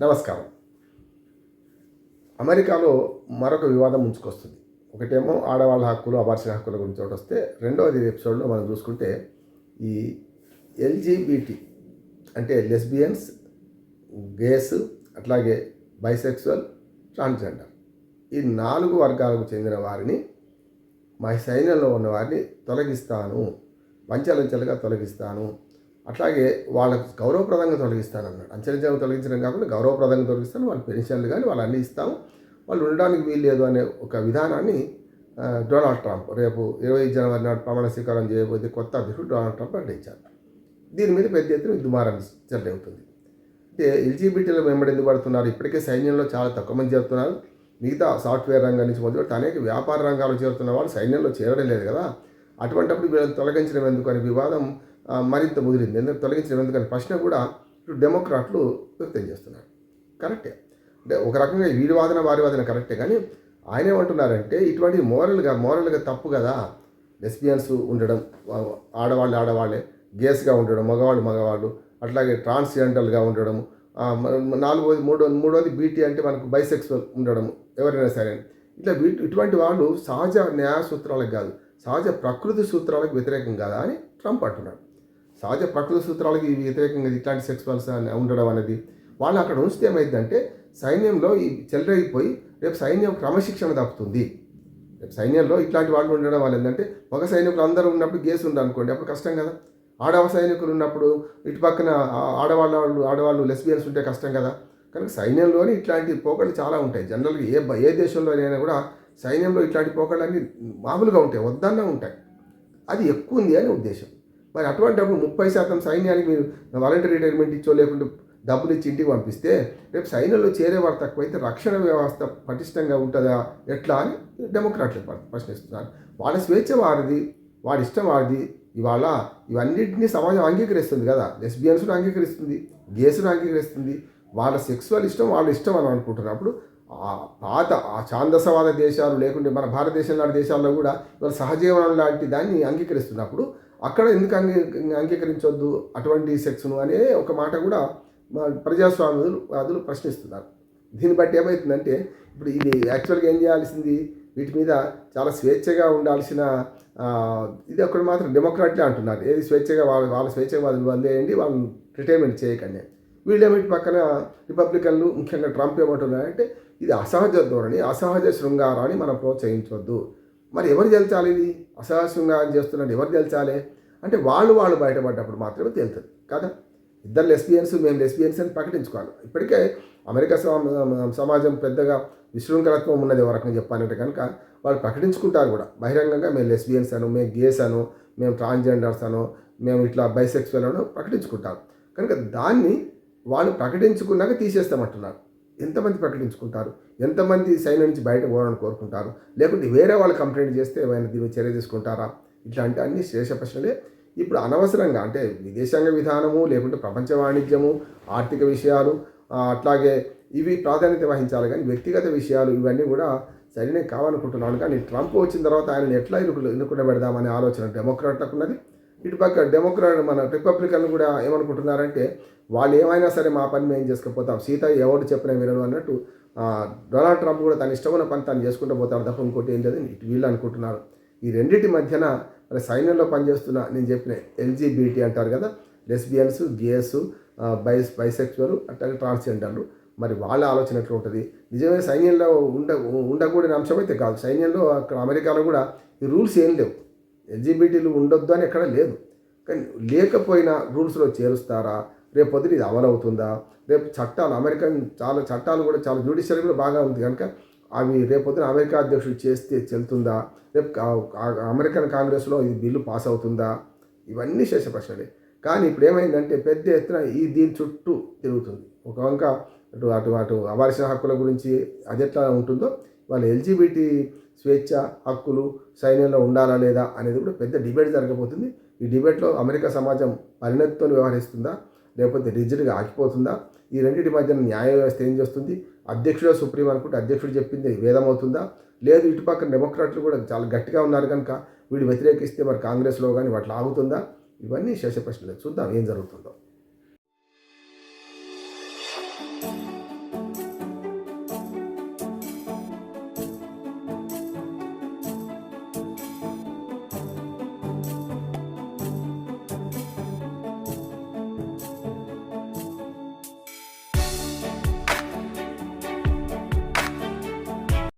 నమస్కారం. అమెరికాలో మరొక వివాదం ముంచుకొస్తుంది. ఒకటేమో ఆడవాళ్ళ హక్కులు అబార్షన్ హక్కుల గురించి ఒకటి వస్తే రెండవది ఎపిసోడ్లో మనం చూసుకుంటే ఈ ఎల్జీబీటీ అంటే లెస్బియన్స్ గేస్ అట్లాగే బైసెక్సువల్ ట్రాన్స్జెండర్. ఈ నాలుగు వర్గాలకు చెందిన వారిని మా సైన్యంలో ఉన్న వారిని తొలగిస్తాను. పంచాలంచెలుగా తొలగిస్తాను. అట్లాగే వాళ్ళకు గౌరవప్రదంగా తొలగిస్తాను అన్నాడు తొలగించడం కాకుండా గౌరవప్రదంగా తొలగిస్తాను. వాళ్ళ పెన్షన్లు కానీ వాళ్ళు అన్నీ ఇస్తాము. వాళ్ళు ఉండడానికి వీలు లేదు అనే ఒక విధానాన్ని డొనాల్డ్ ట్రంప్ రేపు ఇరవై జనవరి నాడు ప్రమాణ స్వీకారం చేయబోతే కొత్త అధ్యక్షుడు డొనాల్డ్ ట్రంప్ ప్రకటించారు దీని మీద పెద్ద ఎత్తున దుమారం చెల్లవుతుంది అంటే ఎల్జీబీటీలో వెంబడి ఎందుకు పడుతున్నారు? ఇప్పటికే సైన్యంలో చాలా తక్కువ మంది చేరుతున్నారు. మిగతా సాఫ్ట్వేర్ రంగం నుంచి మొదలుపెట్టి అనేక వ్యాపార రంగాలు చేరుతున్న వాళ్ళు సైన్యంలో చేరడం లేదు కదా. అటువంటప్పుడు వీళ్ళని తొలగించడం ఎందుకు అనే వివాదం మరింత ముదిరింది. ఎందుకు తొలగించడం ఎందుకని ప్రశ్న కూడా ఇప్పుడు డెమోక్రాట్లు వ్యక్తం చేస్తున్నారు. కరెక్టే. అంటే ఒక రకంగా వీడి వాదన వారి వాదన కరెక్టే. కానీ ఆయన ఏమంటున్నారంటే ఇటువంటి మోరల్గా మోరల్గా తప్పు కదా. లెస్బియన్స్ ఉండడం ఆడవాళ్ళు ఆడవాళ్ళే గేస్గా ఉండడం మగవాళ్ళు మగవాళ్ళు అట్లాగే ట్రాన్స్జెండర్గా ఉండడం నాలుగోది మూడో మూడోది బీటీ అంటే మనకు బైసెక్సువల్ ఉండడం ఎవరైనా సరే. ఇట్లా వీటి ఇటువంటి వాళ్ళు సహజ న్యాయ సూత్రాలకు కాదు సహజ ప్రకృతి సూత్రాలకు వ్యతిరేకం కాదా అని ట్రంప్ అంటున్నాడు. సహజ ప్రకృతి సూత్రాలకి వ్యతిరేకంగా ఇట్లాంటి సెక్సువల్స్ ఉండడం అనేది వాళ్ళు అక్కడ ఉంచితే ఏమైందంటే సైన్యంలో ఈ చెలరైపోయి రేపు సైన్యం క్రమశిక్షణ తప్పుతుంది రేపు సైన్యంలో ఇట్లాంటి వాళ్ళు ఉండడం వల్ల ఏంటంటే మగ సైనికులు అందరూ ఉన్నప్పుడు గేస్ ఉండనుకోండి అప్పుడు కష్టం కదా. ఆడవ సైనికులు ఉన్నప్పుడు ఇటు పక్కన ఆడవాళ్ళ వాళ్ళు ఆడవాళ్ళు లెస్బియన్స్ ఉంటే కష్టం కదా. కనుక సైన్యంలోనే ఇట్లాంటి పోకళ్ళు చాలా ఉంటాయి. జనరల్గా ఏ ఏ దేశంలోనైనా కూడా సైన్యంలో ఇట్లాంటి పోకళ్ళు అన్నీ మామూలుగా ఉంటాయి వద్దన్నా ఉంటాయి. అది ఎక్కువ ఉంది అని ఉద్దేశం. మరి అటువంటిప్పుడు ముప్పై శాతం సైన్యానికి మీరు వాలంటరీ రిటైర్మెంట్ ఇచ్చో లేకుంటే డబ్బులు ఇచ్చి ఇంటికి పంపిస్తే రేపు సైన్యంలో చేరేవారు తక్కువైతే రక్షణ వ్యవస్థ పటిష్టంగా ఉంటుందా? ఎట్లా అని డెమోక్రాట్లు ప్రశ్నిస్తున్నారు. వాళ్ళ స్వేచ్ఛ వారిది వాడి ఇష్టం వాడిది ఇవాళ ఇవన్నింటినీ సమాజం అంగీకరిస్తుంది కదా. లెస్బియన్స్ను అంగీకరిస్తుంది గేస్ను అంగీకరిస్తుంది. వాళ్ళ సెక్సువల్ ఇష్టం వాళ్ళ ఇష్టం అని అనుకుంటున్నప్పుడు ఆ పాత ఆ ఛాందసవాద దేశాలు లేకుంటే మన భారతదేశం లాంటి దేశాల్లో కూడా ఇవాళ సహజీవనం లాంటి దాన్ని అంగీకరిస్తున్నప్పుడు అక్కడ ఎందుకు అంగీ అంగీకరించొద్దు అటువంటి సెక్స్ను అనే ఒక మాట కూడా మా ప్రజాస్వామ్యులు వాదులు ప్రశ్నిస్తున్నారు. దీన్ని బట్టి ఏమవుతుందంటే ఇప్పుడు ఇది యాక్చువల్గా ఏం చేయాల్సింది? వీటి మీద చాలా స్వేచ్ఛగా ఉండాల్సిన ఇది ఒకటి మాత్రం డెమోక్రాట్లే అంటున్నారు. ఏది స్వేచ్ఛగా వాళ్ళ వాళ్ళ స్వేచ్ఛగా వాళ్ళు వదిలేయండి వాళ్ళని రిటైర్మెంట్ చేయకండి. వీళ్ళేమిటి పక్కన రిపబ్లికన్లు ముఖ్యంగా ట్రంప్ ఏమంటున్నారంటే ఇది అసహజ ధోరణి అసహజ శృంగారాన్ని మనం ప్రోత్సహించవద్దు మరి ఎవరు గెలిచాలి ఇది? అసహజ శృంగారం చేస్తున్నట్టు ఎవరు గెలిచాలి? అంటే వాళ్ళు వాళ్ళు బయటపడ్డప్పుడు మాత్రమే తేలుతుంది కదా? ఇద్దరు లెస్బియన్స్ మేము లెస్బియన్స్ అని ప్రకటించుకోవాలి. ఇప్పటికే అమెరికా సమాజం పెద్దగా విశృంఖలత్వం ఉన్నది ఒక రకంగా చెప్పాలంటే కనుక వాళ్ళు ప్రకటించుకుంటారు కూడా. బహిరంగంగా మేము లెస్బియన్స్ అను మేము గేస్ అను మేము ట్రాన్స్జెండర్స్ అను మేము ఇట్లా బైసెక్స్వల్ అను ప్రకటించుకుంటాం. కనుక దాన్ని వాళ్ళు ప్రకటించుకున్నాక తీసేస్తామంటున్నారు. ఎంతమంది ప్రకటించుకుంటారు? ఎంతమంది సైన్ నుంచి బయట పోవాలని కోరుకుంటారు? లేకుంటే వేరే వాళ్ళు కంప్లైంట్ చేస్తే ఏమైనా దీన్ని చర్య తీసుకుంటారా? ఇట్లాంటి అన్ని శేష ప్రశ్నలే ఇప్పుడు అనవసరంగా అంటే విదేశాంగ విధానము లేకుంటే ప్రపంచ వాణిజ్యము ఆర్థిక విషయాలు అట్లాగే ఇవి ప్రాధాన్యత వహించాలి కానీ వ్యక్తిగత విషయాలు ఇవన్నీ కూడా సరైన కావాలనుకుంటున్నాను కానీ ట్రంప్ వచ్చిన తర్వాత ఆయన ఎట్లా ఇరుకు ఇరుకుండా పెడదామనే ఆలోచన డెమోక్రాట్లకు ఉన్నది ఇటు పక్క డెమోక్రాట్ మన రిపబ్లికన్లు కూడా ఏమనుకుంటున్నారంటే వాళ్ళు ఏమైనా సరే మా పని మేము చేసుకుపోతాం. సీత ఎవరు చెప్పినా వినడు అన్నట్టు డొనాల్డ్ ట్రంప్ కూడా తన ఇష్టమైన పని తను చేసుకుంటూ పోతాడు తప్ప ఇంకోటి ఏం లేదు వీళ్ళు అనుకుంటున్నారు. ఈ రెండింటి మధ్యన మరి సైన్యంలో పనిచేస్తున్న నేను చెప్పిన ఎల్జీబీటీ అంటారు కదా లెస్బియన్స్ గేస్ బైస్ బైసెక్చువల్ అట్లాగే ట్రాన్స్జెండర్లు. మరి వాళ్ళ ఆలోచన ఎట్లా ఉంటుంది నిజమే సైన్యంలో ఉండ ఉండకూడని అంశం అయితే కాదు. సైన్యంలో అక్కడ అమెరికాలో కూడా ఈ రూల్స్ ఏం లేవు. ఎల్జీబీటీలు ఉండొద్దు అని ఎక్కడ లేదు. కానీ లేకపోయినా రూల్స్లో చేరుస్తారా? రేపు పొద్దున ఇది అమలవుతుందా? అవుతుందా రేపు చట్టాలు అమెరికన్ చాలా చట్టాలు కూడా చాలా జ్యుడిషియల్ కూడా బాగా ఉంది కనుక అవి రేపొద్దున అమెరికా అధ్యక్షుడు చేస్తే చెల్తుందా? రేపు అమెరికన్ కాంగ్రెస్లో ఈ బిల్లు పాస్ అవుతుందా? ఇవన్నీ శేష ప్రశ్నలే. కానీ ఇప్పుడు ఏమైందంటే పెద్ద ఎత్తున ఈ దీని చుట్టూ తిరుగుతుంది. ఒక వంక అటు అటు అటు అవార్షణ హక్కుల గురించి అది ఎట్లా ఉంటుందో వాళ్ళ ఎల్జీబీటీ స్వేచ్ఛ హక్కులు సైన్యంలో ఉండాలా లేదా అనేది కూడా పెద్ద డిబేట్ జరగబోతుంది. ఈ డిబేట్లో అమెరికా సమాజం పరిణతితో వ్యవహరిస్తుందా? లేకపోతే రిజిడ్గా ఆగిపోతుందా? ఈ రెండింటి మధ్యన న్యాయ వ్యవస్థ ఏం చేస్తుంది? అధ్యక్షుడే సుప్రీం అనుకుంటే అధ్యక్షుడు చెప్పింది వేదం అవుతుందా లేదు ఇటుపక్క డెమోక్రాట్లు కూడా చాలా గట్టిగా ఉన్నారు కనుక వీడు వ్యతిరేకిస్తే మరి కాంగ్రెస్లో కానీ వాటిలో ఆగుతుందా? ఇవన్నీ శేష ప్రశ్నలు చూద్దాం ఏం జరుగుతుందో.